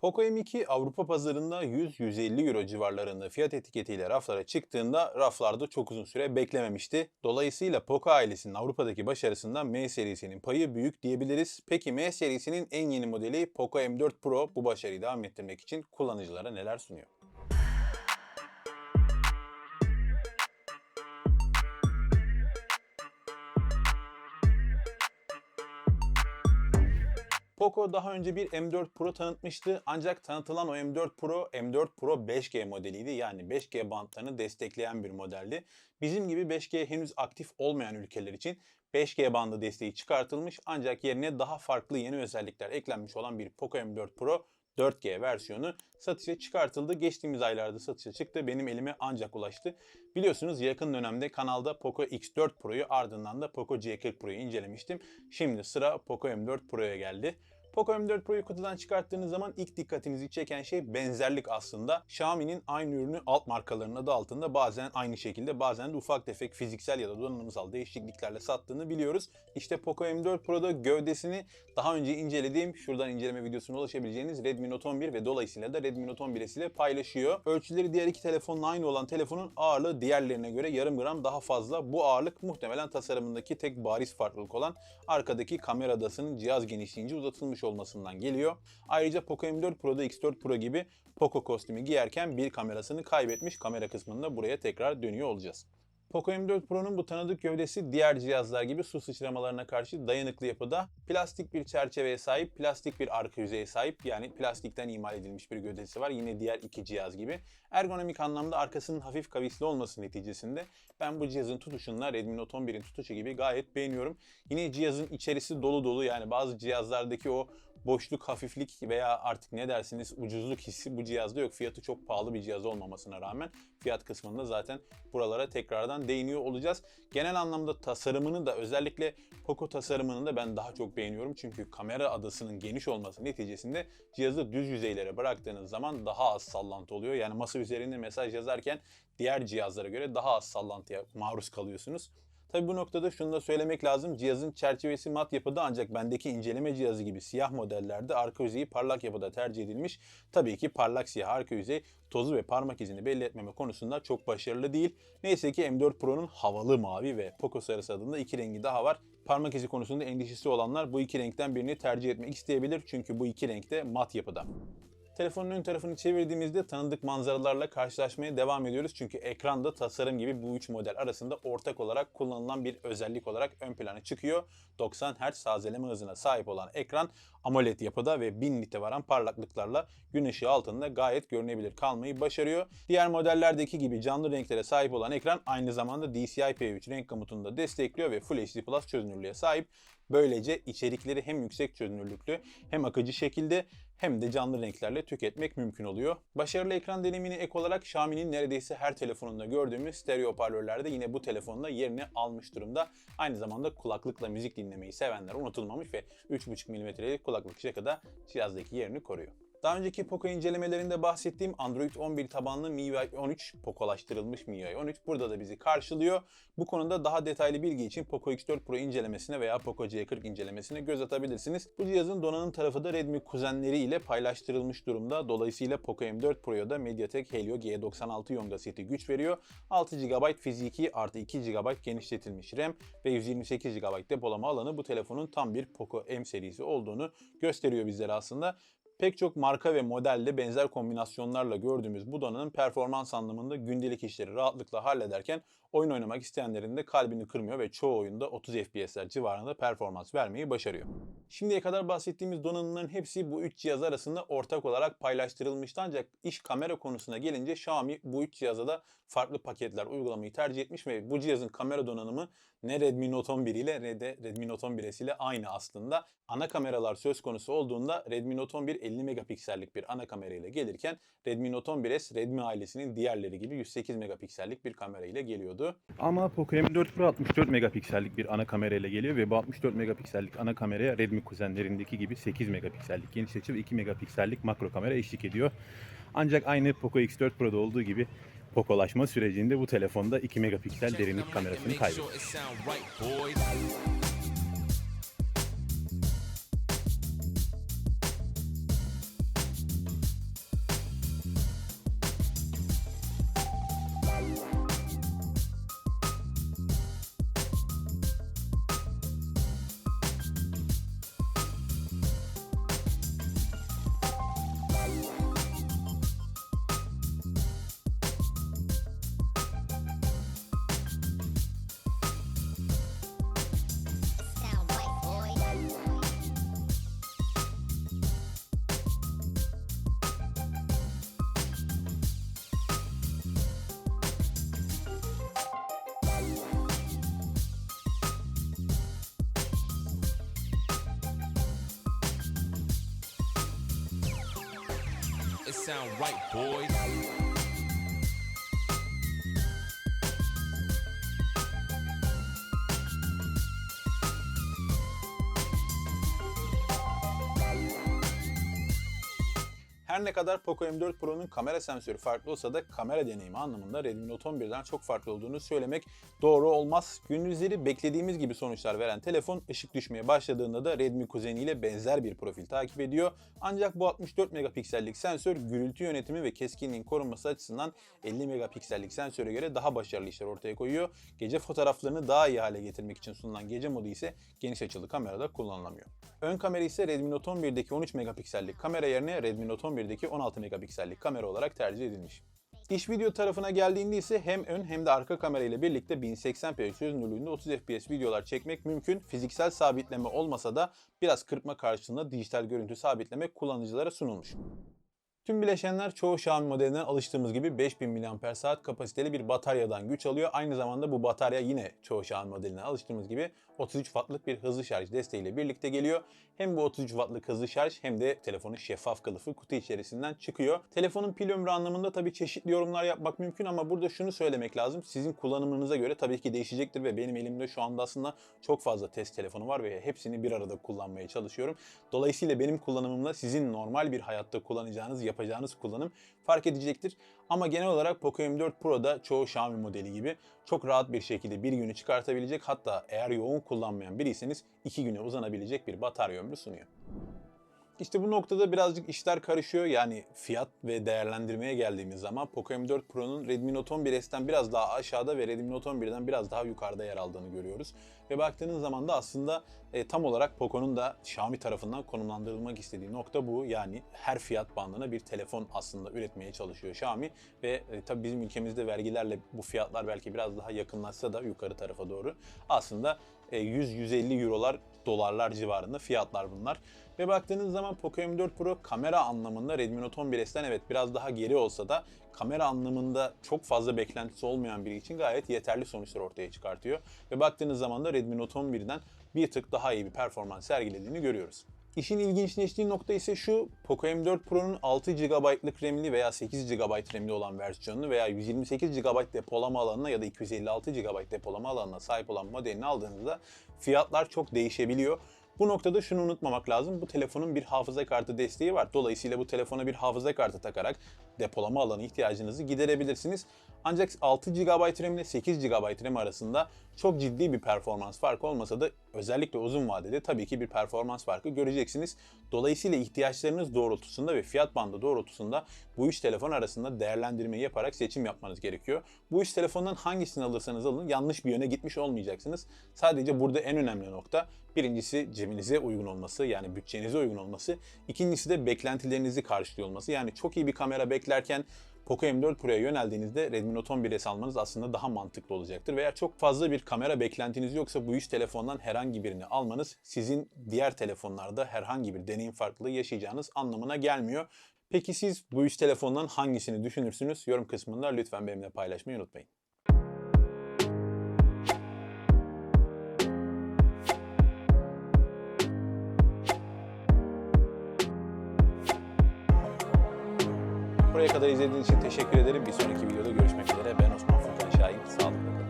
Poco M2 Avrupa pazarında 100-150 euro civarlarında fiyat etiketiyle raflara çıktığında raflarda çok uzun süre beklememişti. Dolayısıyla Poco ailesinin Avrupa'daki başarısından M serisinin payı büyük diyebiliriz. Peki M serisinin en yeni modeli Poco M4 Pro bu başarıyı devam ettirmek için kullanıcılara neler sunuyor? Poco daha önce bir M4 Pro tanıtmıştı ancak tanıtılan o M4 Pro M4 Pro 5G modeliydi. Yani 5G bantlarını destekleyen bir modeldi. Bizim gibi 5G henüz aktif olmayan ülkeler için 5G bandı desteği çıkartılmış ancak yerine daha farklı yeni özellikler eklenmiş olan bir Poco M4 Pro 4G versiyonu satışa çıkartıldı. Geçtiğimiz aylarda satışa çıktı. Benim elime ancak ulaştı. Biliyorsunuz yakın dönemde kanalda Poco X4 Pro'yu ardından da Poco C40 Pro'yu incelemiştim. Şimdi sıra Poco M4 Pro'ya geldi. Poco M4 Pro'yu kutudan çıkarttığınız zaman ilk dikkatinizi çeken şey benzerlik aslında. Xiaomi'nin aynı ürünü alt markalarının adı altında bazen aynı şekilde bazen de ufak tefek fiziksel ya da donanımsal değişikliklerle sattığını biliyoruz. İşte Poco M4 Pro'da gövdesini daha önce incelediğim, şuradan inceleme videosuna ulaşabileceğiniz Redmi Note 11 ve dolayısıyla da Redmi Note 11 ile paylaşıyor. Ölçüleri diğer iki telefonla aynı olan telefonun ağırlığı diğerlerine göre yarım gram daha fazla. Bu ağırlık muhtemelen tasarımındaki tek bariz farklılık olan arkadaki kamera adasının cihaz genişliğince uzatılmış olmasından geliyor. Ayrıca Poco M4 Pro'da X4 Pro gibi Poco kostümü giyerken bir kamerasını kaybetmiş. Kamera kısmında buraya tekrar dönüyor olacağız. Poco M4 Pro'nun bu tanıdık gövdesi diğer cihazlar gibi su sıçramalarına karşı dayanıklı yapıda. Plastik bir çerçeveye sahip, plastik bir arka yüzeye sahip yani plastikten imal edilmiş bir gövdesi var. Yine diğer iki cihaz gibi. Ergonomik anlamda arkasının hafif kavisli olması neticesinde ben bu cihazın tutuşunla Redmi Note 11'in tutuşu gibi gayet beğeniyorum. Yine cihazın içerisi dolu dolu yani bazı cihazlardaki o boşluk, hafiflik veya artık ne dersiniz ucuzluk hissi bu cihazda yok. Fiyatı çok pahalı bir cihaz olmamasına rağmen fiyat kısmında zaten buralara tekrardan değiniyor olacağız. Genel anlamda tasarımını da özellikle Poco tasarımını da ben daha çok beğeniyorum. Çünkü kamera adasının geniş olması neticesinde cihazı düz yüzeylere bıraktığınız zaman daha az sallantı oluyor. Yani masa üzerinde mesaj yazarken diğer cihazlara göre daha az sallantıya maruz kalıyorsunuz. Tabi bu noktada şunu da söylemek lazım. Cihazın çerçevesi mat yapıda ancak bendeki inceleme cihazı gibi siyah modellerde arka yüzeyi parlak yapıda tercih edilmiş. Tabii ki parlak siyah arka yüzey tozu ve parmak izini belli etmeme konusunda çok başarılı değil. Neyse ki M4 Pro'nun havalı mavi ve Poco sarısı adında iki rengi daha var. Parmak izi konusunda endişesi olanlar bu iki renkten birini tercih etmek isteyebilir. Çünkü bu iki renk de mat yapıda. Telefonun ön tarafını çevirdiğimizde tanıdık manzaralarla karşılaşmaya devam ediyoruz. Çünkü ekranda tasarım gibi bu üç model arasında ortak olarak kullanılan bir özellik olarak ön plana çıkıyor. 90 Hz tazeleme hızına sahip olan ekran AMOLED yapıda ve 1000 nite varan parlaklıklarla gün ışığı altında gayet görünebilir kalmayı başarıyor. Diğer modellerdeki gibi canlı renklere sahip olan ekran aynı zamanda DCI-P3 renk komutunu da destekliyor ve Full HD Plus çözünürlüğe sahip. Böylece içerikleri hem yüksek çözünürlüklü hem akıcı şekilde hem de canlı renklerle tüketmek mümkün oluyor. Başarılı ekran deneyimine ek olarak Xiaomi'nin neredeyse her telefonunda gördüğümüz stereo hoparlörlerde yine bu telefonda yerini almış durumda. Aynı zamanda kulaklıkla müzik dinlemeyi sevenler unutulmamış ve 3.5 mm'lik kulaklık jacka da cihazdaki yerini koruyor. Daha önceki Poco incelemelerinde bahsettiğim Android 11 tabanlı MIUI 13, Poco'laştırılmış MIUI 13 burada da bizi karşılıyor. Bu konuda daha detaylı bilgi için Poco X4 Pro incelemesine veya Poco C40 incelemesine göz atabilirsiniz. Bu cihazın donanım tarafı da Redmi kuzenleri ile paylaştırılmış durumda. Dolayısıyla Poco M4 Pro'ya da MediaTek Helio G96 Yonga seti güç veriyor. 6 GB fiziki artı 2 GB genişletilmiş RAM ve 128 GB depolama alanı bu telefonun tam bir Poco M serisi olduğunu gösteriyor bizlere aslında. Pek çok marka ve modelle benzer kombinasyonlarla gördüğümüz bu donanım performans anlamında gündelik işleri rahatlıkla hallederken oyun oynamak isteyenlerin de kalbini kırmıyor ve çoğu oyunda 30 FPS'ler civarında performans vermeyi başarıyor. Şimdiye kadar bahsettiğimiz donanımların hepsi bu üç cihaz arasında ortak olarak paylaştırılmıştı ancak iş kamera konusuna gelince Xiaomi bu üç cihaza da farklı paketler uygulamayı tercih etmiş ve bu cihazın kamera donanımı ne Redmi Note 11 ile ne de Redmi Note 11S ile aynı aslında. Ana kameralar söz konusu olduğunda Redmi Note 11 50 megapiksellik bir ana kamera ile gelirken Redmi Note 11S Redmi ailesinin diğerleri gibi 108 megapiksellik bir kamera ile geliyordu. Ama Poco M4 Pro 64 megapiksellik bir ana kamera ile geliyor ve bu 64 megapiksellik ana kameraya Redmi kuzenlerindeki gibi 8 megapiksellik geniş açı ve 2 megapiksellik makro kamera eşlik ediyor. Ancak aynı Poco X4 Pro'da olduğu gibi Poco'laşma sürecinde bu telefonda 2 megapiksel derinlik kamerasını kaybetti. Sound right, boys. Her ne kadar Poco M4 Pro'nun kamera sensörü farklı olsa da kamera deneyimi anlamında Redmi Note 11'den çok farklı olduğunu söylemek doğru olmaz. Gündüzleri beklediğimiz gibi sonuçlar veren telefon ışık düşmeye başladığında da Redmi kuzeniyle benzer bir profil takip ediyor. Ancak bu 64 megapiksellik sensör gürültü yönetimi ve keskinliğin korunması açısından 50 megapiksellik sensöre göre daha başarılı işler ortaya koyuyor. Gece fotoğraflarını daha iyi hale getirmek için sunulan gece modu ise geniş açılı kamerada kullanılamıyor. Ön kamera ise Redmi Note 11'deki 13 megapiksellik kamera yerine Redmi Note 11'deki 16 megapiksellik kamera olarak tercih edilmiş. İş video tarafına geldiğinde ise hem ön hem de arka kamera ile birlikte 1080p çözünürlüğünde 30 fps videolar çekmek mümkün. Fiziksel sabitleme olmasa da biraz kırpma karşılığında dijital görüntü sabitleme kullanıcılara sunulmuş. Tüm bileşenler çoğu Xiaomi modelinden alıştığımız gibi 5000 mAh kapasiteli bir bataryadan güç alıyor. Aynı zamanda bu batarya yine çoğu Xiaomi modelinden alıştığımız gibi 33 wattlık bir hızlı şarj desteğiyle birlikte geliyor. Hem bu 33 wattlık hızlı şarj hem de telefonun şeffaf kılıfı kutu içerisinden çıkıyor. Telefonun pil ömrü anlamında tabii çeşitli yorumlar yapmak mümkün ama burada şunu söylemek lazım. Sizin kullanımınıza göre tabii ki değişecektir ve benim elimde şu anda aslında çok fazla test telefonu var ve hepsini bir arada kullanmaya çalışıyorum. Dolayısıyla benim kullanımımla sizin normal bir hayatta kullanacağınız, yapacağınız kullanım fark edecektir. Ama genel olarak Poco M4 Pro'da çoğu Xiaomi modeli gibi çok rahat bir şekilde bir günü çıkartabilecek hatta eğer yoğun kullanmayan biriyseniz iki güne uzanabilecek bir batarya ömrü sunuyor. İşte bu noktada birazcık işler karışıyor. Yani fiyat ve değerlendirmeye geldiğimiz zaman Poco M4 Pro'nun Redmi Note 11S'ten biraz daha aşağıda ve Redmi Note 11'den biraz daha yukarıda yer aldığını görüyoruz. Ve baktığınız zaman da aslında e, tam olarak Poco'nun da Xiaomi tarafından konumlandırılmak istediği nokta bu. Yani her fiyat bandına bir telefon aslında üretmeye çalışıyor Xiaomi. Ve e, tabii bizim ülkemizde vergilerle bu fiyatlar belki biraz daha yakınlaşsa da yukarı tarafa doğru aslında 100-150 eurolar, dolarlar civarında fiyatlar bunlar. Ve baktığınız zaman Poco M4 Pro kamera anlamında Redmi Note 11S'ten evet biraz daha geri olsa da kamera anlamında çok fazla beklentisi olmayan biri için gayet yeterli sonuçlar ortaya çıkartıyor. Ve baktığınız zaman da Redmi Note 11'den bir tık daha iyi bir performans sergilediğini görüyoruz. İşin ilginçleştiği nokta ise şu, Poco M4 Pro'nun 6 GB'lık RAM'li veya 8 GB RAM'li olan versiyonunu veya 128 GB depolama alanına ya da 256 GB depolama alanına sahip olan modelini aldığınızda fiyatlar çok değişebiliyor. Bu noktada şunu unutmamak lazım. Bu telefonun bir hafıza kartı desteği var. Dolayısıyla bu telefona bir hafıza kartı takarak depolama alanı ihtiyacınızı giderebilirsiniz. Ancak 6 GB RAM ile 8 GB RAM arasında çok ciddi bir performans farkı olmasa da özellikle uzun vadede tabii ki bir performans farkı göreceksiniz. Dolayısıyla ihtiyaçlarınız doğrultusunda ve fiyat bandı doğrultusunda bu üç telefon arasında değerlendirme yaparak seçim yapmanız gerekiyor. Bu üç telefondan hangisini alırsanız alın yanlış bir yöne gitmiş olmayacaksınız. Sadece burada en önemli nokta birincisi cebinize uygun olması yani bütçenize uygun olması. İkincisi de beklentilerinizi karşılıyor olması. Yani çok iyi bir kamera beklerken Poco M4 Pro'ya yöneldiğinizde Redmi Note 11S almanız aslında daha mantıklı olacaktır. Veya çok fazla bir kamera beklentiniz yoksa bu üç telefondan herhangi birini almanız sizin diğer telefonlarda herhangi bir deneyim farklılığı yaşayacağınız anlamına gelmiyor. Peki siz bu üç telefondan hangisini düşünürsünüz? Yorum kısmında lütfen benimle paylaşmayı unutmayın. Buraya kadar izlediğiniz için teşekkür ederim. Bir sonraki videoda görüşmek üzere. Ben Osman Furkan Şahin. Sağlıkla kalın.